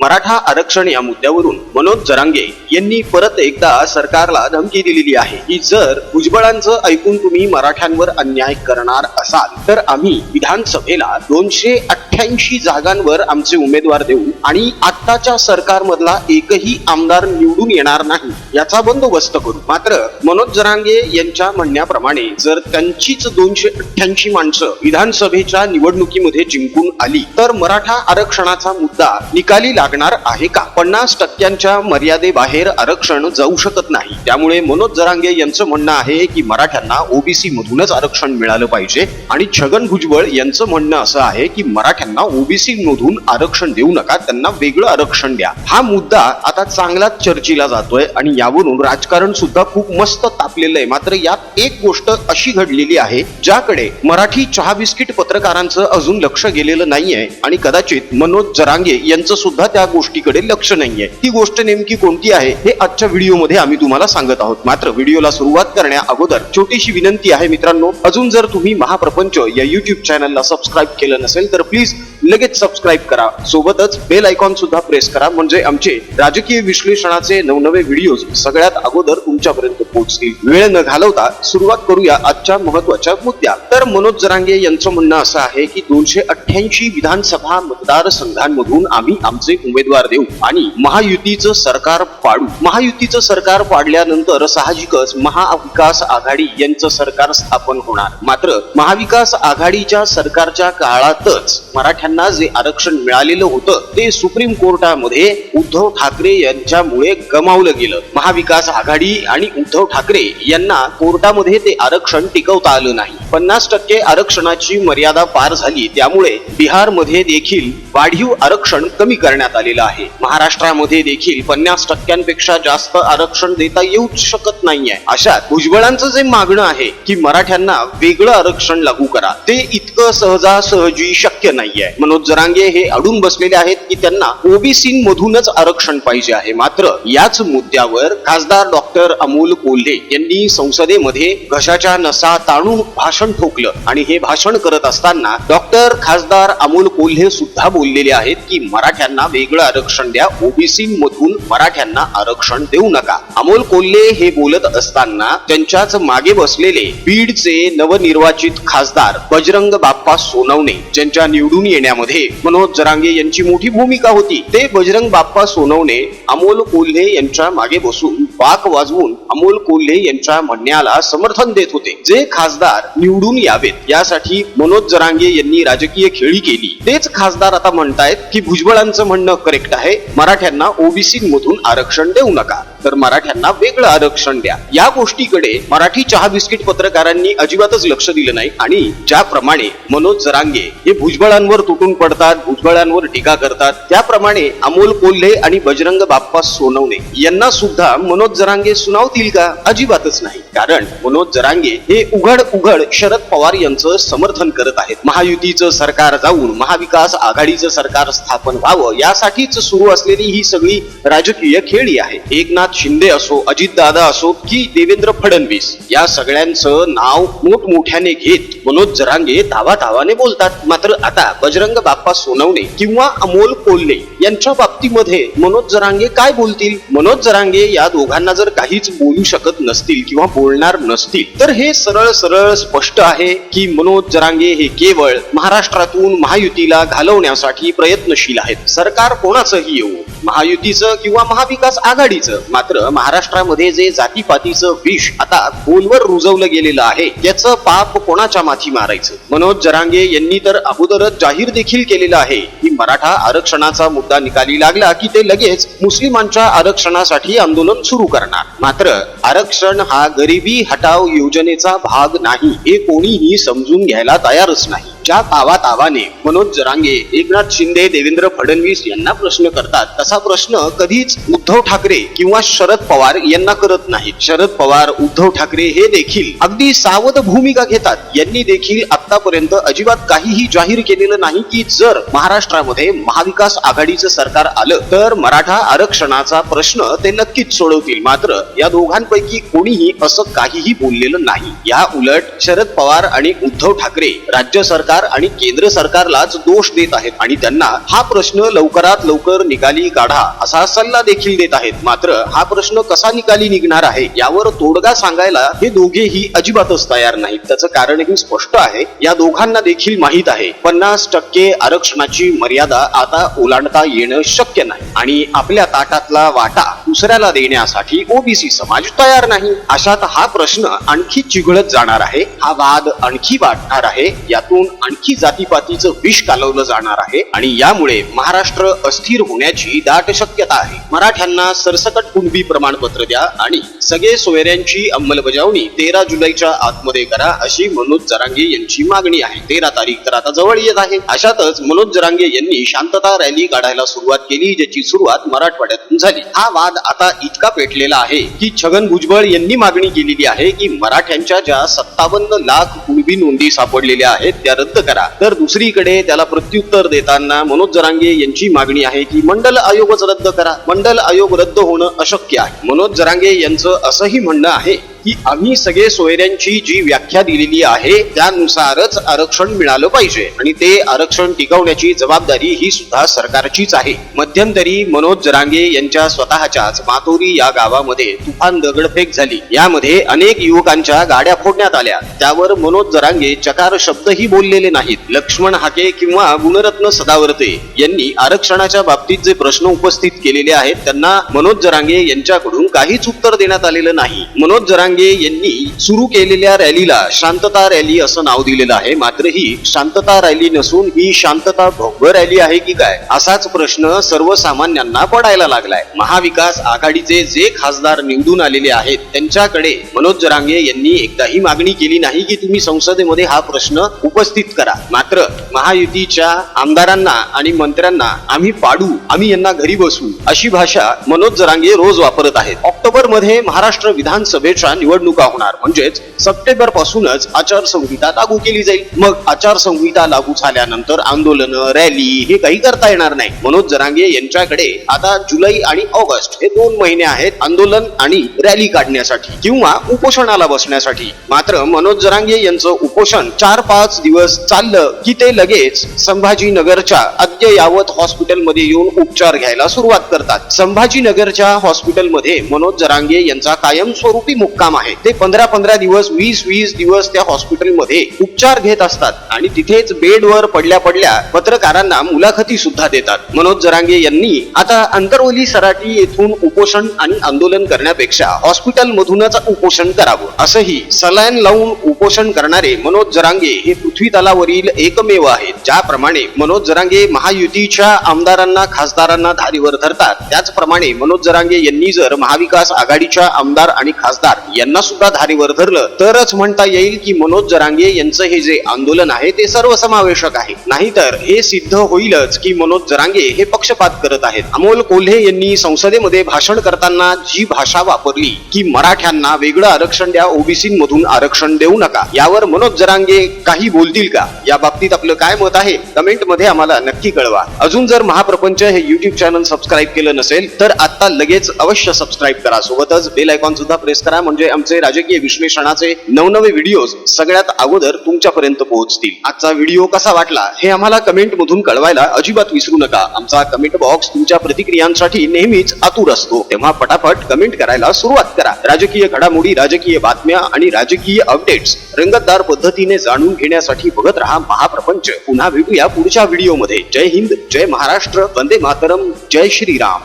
मराठा आरक्षण या मुद्द्यावरून मनोज जरांगे यांनी परत एकदा सरकारला धमकी दिलेली आहे. की जर भुजबळांचं ऐकून तुम्ही मराठ्यांवर अन्याय करणार असाल तर आम्ही विधानसभेला दोनशे अठ्ठ्याऐंशी जागांवर आमचे उमेदवार देऊ आणि आत्ताच्या सरकारमधला एकही आमदार निवडून येणार नाही याचा बंदोबस्त करू. मात्र मनोज जरांगे यांच्या म्हणण्याप्रमाणे जर त्यांचीच दोनशे अठ्ठ्याऐंशी माणसं विधानसभेच्या निवडणुकीमध्ये जिंकून आली तर मराठा आरक्षणाचा मुद्दा निकाली लागणार आहे का? पन्नास टक्क्यांच्या मर्यादेबाहेर आरक्षण जाऊ शकत नाही. त्यामुळे मनोज जरांगे यांचं म्हणणं आहे की मराठ्यांना ओबीसी मधूनच आरक्षण मिळालं पाहिजे. आणि छगन भुजबळ यांचं म्हणणं असं आहे की मराठ्यांना ओबीसी मधून आरक्षण देऊ नका त्यांना वेगळं आरक्षण द्या. हा मुद्दा आता चांगलाच चर्चेला जातोय आणि यावरून राजकारण सुद्धा खूप मस्त तापलेलं आहे. मात्र यात एक गोष्ट अशी घडलेली आहे ज्याकडे मराठी चहा बिस्किट पत्रकारांचं अजून लक्ष गेलेलं नाहीये आणि कदाचित मनोज जरांगे यांचं सुद्धा त्या गोष्टीकडे लक्ष नाहीये. ती गोष्ट नेमकी कोणती आहे हे आजच्या व्हिडिओमध्ये आम्ही तुम्हाला सांगत आहोत. मात्र व्हिडिओला सुरुवात करण्या अगोदर छोटीशी विनंती आहे मित्रांनो. अजून जर तुम्ही महाप्रपंच या युट्यूब चॅनलला सबस्क्राईब केलं नसेल तर प्लीज लगेच सबस्क्राईब करा. सोबतच बेल आयकॉन सुद्धा प्रेस करा. म्हणजे आमचे राजकीय विश्लेषणाचे नवनवे व्हिडिओज सगळ्यात अगोदर तुमच्यापर्यंत पोहोचतील. वेळ न घालवता सुरुवात करूया आजच्या महत्त्वाच्या मुद्द्या तर मनोज जरांगे यांचं म्हणणं असं आहे की दोनशे अठ्ठ्याऐंशी विधानसभा मतदारसंघांमधून आम्ही आमचे उमेदवार देऊ आणि महायुतीचं सरकार पाडू. महायुतीचं सरकार पाडल्यानंतर साहजिकच महाविकास आघाडी यांचं सरकार स्थापन होणार. मात्र महाविकास आघाडीच्या सरकारच्या काळातच मराठ्यांना जे आरक्षण मिळालेलं होतं ते सुप्रीम कोर्टामध्ये उद्धव ठाकरे यांच्यामुळे गमावलं गेलं. महाविकास आघाडी आणि उद्धव ठाकरे यांना कोर्टामध्ये ते आरक्षण टिकवता आलं नाही. पन्नास टक्के आरक्षणाची मर्यादा पार झाली त्यामुळे बिहारमध्ये देखील वाढीव आरक्षण कमी करण्यात आलेलं आहे. महाराष्ट्रामध्ये देखील पन्नास टक्क्यांपेक्षा जास्त आरक्षण देता येऊच शकत नाहीये. अशात भुजबळांचं जे मागणं आहे की मराठ्यांना वेगळं आरक्षण लागू करा ते इतकं सहजासहजी शक्य नाहीये. मनोज जरांगे हे अडून बसलेले आहेत की त्यांना ओबीसी मधूनच आरक्षण पाहिजे आहे. मात्र याच मुद्द्यावर खासदार डॉक्टर अमोल कोल्हे यांनी संसदेमध्ये घशाच्या नसा ताणून भाषण भाषण ठोकलं आणि हे भाषण करत असताना डॉक्टर खासदार अमोल कोल्हे सुद्धा बोललेले आहेत की मराठ्यांना वेगळं आरक्षण द्या ओबीसी मधून मराठ्यांना आरक्षण देऊ नका. अमोल कोल्हे हे बोलत असताना त्यांच्याच मागे बसलेले बीडचे नवनिर्वाचित खासदार बजरंग बाप्पा सोनवणे ज्यांच्या निवडून येण्यामध्ये मनोज जरांगे यांची मोठी भूमिका होती. ते बजरंग बाप्पा सोनवणे अमोल कोल्हे यांच्या मागे बसून बाक वाजवून अमोल कोल्हे यांच्या म्हणण्याला समर्थन देत होते. जे खासदार निवडून यावेत यासाठी मनोज जरांगे यांनी राजकीय खेळी केली. तेच खासदार आता म्हणतायत की भुजबळांचं म्हणणं करेक्ट आहे. मराठ्यांना ओबीसी मधून आरक्षण देऊ नका. तर मराठ्यांना वेगळं आरक्षण द्या. या गोष्टीकडे मराठी चहा बिस्किट पत्रकारांनी अजिबातच लक्ष दिलं नाही आणि ज्याप्रमाणे मनोज जरांगे हे भुजबळांवर तुटून पडतात भुजबळांवर टीका करतात त्याप्रमाणे अमोल कोल्हे आणि बजरंग बाप्पा सोनवणे यांना सुद्धा मनोज जरांगे सुनावतील का? अजिबातच नाही. कारण मनोज जरांगे हे उघड उघड शरद पवार यांचं समर्थन करत आहेत. महायुतीचं सरकार जाऊन महाविकास आघाडीचं सरकार स्थापन व्हावं यासाठीच सुरू असलेली ही सगळी राजकीय खेळी आहे. एकनाथ शिंदे असो अजितदादा असो की देवेंद्र फडणवीस या सगळ्यांचं नाव मोठमोठ्याने घेत मनोज जरांगे धावा धावाने बोलतात. मात्र आता बजरंग बाप्पा सोनवणे किंवा अमोल कोल्हे यांच्या बाबतीमध्ये मनोज जरांगे काय बोलतील? मनोज जरांगे या दोघांना जर काहीच बोलू शकत नसतील किंवा बोलणार नसतील तर हे सरळ सरळ स्पष्ट आहे की मनोज जरांगे हे केवळ महाराष्ट्रातून महायुतीला घालवण्यासाठी प्रयत्नशील आहेत. सरकार कोणाचंही येऊ महायुतीचं किंवा महाविकास आघाडीचं मात्र महाराष्ट्रामध्ये जे जातीपातीचं विष आता खोलवर रुजवलं गेलेलं आहे त्याचं पाप कोणाच्या माथी मारायचं? मनोज जरांगे यांनी तर अगोदरच जाहीर देखील केलेलं आहे की मराठा आरक्षणाचा मुद्दा निकाली लागला की ते लगेच मुस्लिमांच्या आरक्षणासाठी आंदोलन सुरू करणार. मात्र आरक्षण हा गरिबी हटाव योजनेचा भाग नाही हे कोणीही समजून घ्यायला तयारच नाही. ज्या तावातावाने मनोज जरांगे एकनाथ शिंदे देवेंद्र फडणवीस यांना प्रश्न करतात. तसा प्रश्न कधीच उद्धव ठाकरे किंवा शरद पवार यांना करत नाहीत. शरद पवार उद्धव ठाकरे हे देखील अगदी सावध भूमिका घेतात. यांनी देखील आतापर्यंत अजिबात काहीही जाहीर केलेलं नाही की जर महाराष्ट्रामध्ये महाविकास आघाडीचं सरकार आलं तर मराठा आरक्षणाचा प्रश्न ते नक्कीच सोडवतील. मात्र या दोघांपैकी कोणीही असं काहीही बोललेलं नाही. या उलट शरद पवार आणि उद्धव ठाकरे राज्य सरकार सरकार आणि केंद्र सरकारलाच दोष देत आहेत. आणि त्यांना हा प्रश्न लवकरात लवकर निकाली काढा असा सल्ला देखील देत आहेत. मात्र हा प्रश्न कसा निकाली निघणार आहे यावर तोडगा सांगायला हे दोघेही अजिबातच तयार नाहीत. त्याचं कारणही स्पष्ट आहे. या दोघांना देखील माहीत आहे. पन्नास टक्के आरक्षणाची मर्यादा आता ओलांडता येणं शक्य नाही. आणि आपल्या ताटातला वाटा दुसऱ्याला देण्यासाठी ओबीसी समाज तयार नाही. अशात हा प्रश्न आणखी चिघळत जाणार आहे. हा वाद आणखी वाढणार आहे. यातून आणखी जातीपातीचं विष कालवलं जाणार आहे आणि यामुळे महाराष्ट्र अस्थिर होण्याची दाट शक्यता आहे. मराठ्यांना सरसकट कुणबी प्रमाणपत्र द्या आणि सगळे सोयऱ्यांची अंमलबजावणी तेरा जुलैच्या आतमध्ये करा अशी मनोज जरांगे यांची मागणी आहे. तेरा तारीख तर आता जवळ येत आहे. अशातच मनोज जरांगे यांनी शांतता रॅली काढायला सुरुवात केली ज्याची सुरुवात मराठवाड्यातून झाली. हा वाद आता इतका पेटलेला आहे की छगन भुजबळ यांनी मागणी केलेली आहे की मराठ्यांच्या ज्या सत्तावन्न लाख कुणबी नोंदी सापडलेल्या आहेत त्या रद्द करा. तर दुसरीकडे त्याला प्रत्युत्तर देताना मनोज जरांगे यांची मागणी आहे की मंडल आयोगच रद्द करा. मंडल आयोग रद्द होणं अशक्य आहे. मनोज जरांगे यांचं असंही म्हणणं आहे. की आम्ही सगळे सोयऱ्यांची जी व्याख्या दिलेली आहे त्यानुसारच आरक्षण मिळालं पाहिजे. आणि ते आरक्षण टिकवण्याची जबाबदारी ही सुद्धा सरकारचीच आहे. मध्यंतरी मनोज जरांगे यांच्या स्वतःच्याच मातोरी या गावामध्ये तुफान दगडफेक झाली. यामध्ये अनेक युवकांच्या गाड्या फोडण्यात आल्या. त्यावर मनोज जरांगे चकार शब्दही बोललेले नाहीत. लक्ष्मण हाके किंवा गुणरत्न सदावर्ते यांनी आरक्षणाच्या बाबतीत जे प्रश्न उपस्थित केलेले आहेत त्यांना मनोज जरांगे यांच्याकडून काहीच उत्तर देण्यात आलेलं नाही. मनोज जरांगे यांनी सुरू केलेल्या रॅलीला शांतता रॅली असं नाव दिलेलं आहे. मात्र ही शांतता रॅली नसून ही शांतता भव्य रॅली आहे की काय? असाच प्रश्न सर्वसामान्यांना पडायला लागलाय. महाविकास आघाडीचे जे खासदार निवडून आलेले आहेत त्यांच्याकडे मनोज जरांगे यांनी एकदाही मागणी केली नाही की तुम्ही संसदेमध्ये हा प्रश्न उपस्थित करा. मात्र महायुतीच्या आमदारांना आणि मंत्र्यांना आम्ही पाडू आम्ही यांना घरी बसू अशी भाषा मनोज जरांगे रोज वापरत आहेत. ऑक्टोबरमध्ये महाराष्ट्र विधानसभेच्या निवडणुका होणार. म्हणजेच सप्टेंबर पासूनच आचारसंहिता लागू केली जाईल. मग आचारसंहिता लागू झाल्यानंतर आंदोलन रॅली हे काही करता येणार नाही. मनोज जरांगे यांच्याकडे आता जुलै आणि ऑगस्ट हे दोन महिने आहेत आंदोलन आणि रॅली काढण्यासाठी किंवा उपोषणाला बसण्यासाठी. मात्र मनोज जरांगे यांचं उपोषण चार पाच दिवस चाललं की ते लगेच संभाजीनगरच्या अद्ययावत हॉस्पिटलमध्ये येऊन उपचार घ्यायला सुरुवात करतात. संभाजीनगरच्या हॉस्पिटलमध्ये मनोज जरांगे यांचा कायमस्वरूपी मुक्काम आहे. ते पंधरा पंधरा दिवस वीस वीस दिवस त्या हॉस्पिटलमध्ये उपचार घेत असतात. आणि तिथेच बेडवर पडल्या पडल्या पत्रकारांना मुलाखती सुद्धा देतात. मनोज जरांगे यांनी आता अंतरवली सराटी येथून उपोषण आणि आंदोलन करण्यापेक्षा हॉस्पिटल मधूनच उपोषण करावं. असंही सलाईन लावून उपोषण करणारे मनोज जरांगे हे पृथ्वी तलावरील एकमेव आहेत. ज्याप्रमाणे मनोज जरांगे महायुतीच्या आमदारांना खासदारांना धारीवर धरतात. त्याचप्रमाणे मनोज जरांगे यांनी जर महाविकास आघाडीच्या आमदार आणि खासदार यांना सुद्धा धारीवर धरलं. तरच म्हणता येईल की मनोज जरांगे यांचं हे जे आंदोलन आहे ते सर्वसमावेशक आहे. नाहीतर हे सिद्ध होईलच की मनोज जरांगे हे पक्षपात करत आहेत. अमोल कोल्हे यांनी संसदेमध्ये भाषण करताना जी भाषा वापरली की मराठ्यांना वेगळं आरक्षण द्या ओबीसी मधून आरक्षण देऊ नका यावर मनोज जरांगे काही बोलतील का? या बाबतीत आपलं काय मत आहे? कमेंटमध्ये आम्हाला नक्की कळवा. अजून जर महाप्रपंच हे युट्यूब चॅनल सबस्क्राईब केलं नसेल तर आता लगेच अवश्य सबस्क्राईब करा. सोबतच बेल आयकॉन सुद्धा प्रेस करा. म्हणजे आमचे राजकीय विश्लेषणाचे नवनवे व्हिडिओज सगळ्यात अगोदर तुमच्यापर्यंत पोहोचतील. आजचा व्हिडिओ कसा वाटला हे आम्हाला कमेंट मधून कळवायला अजिबात विसरू नका. आमचा कमेंट बॉक्स तुमच्या प्रतिक्रियांसाठी नेहमीच आतुर असतो. तेव्हा पटापट कमेंट करायला सुरुवात करा. राजकीय घडामोडी राजकीय बातम्या आणि राजकीय अपडेट्स रंगतदार पद्धतीने जाणून घेण्यासाठी बघत राहा महाप्रपंच. पुन्हा भेटूया पुढच्या व्हिडिओमध्ये जय हिंद जय महाराष्ट्र वंदे मातरम जय श्रीराम.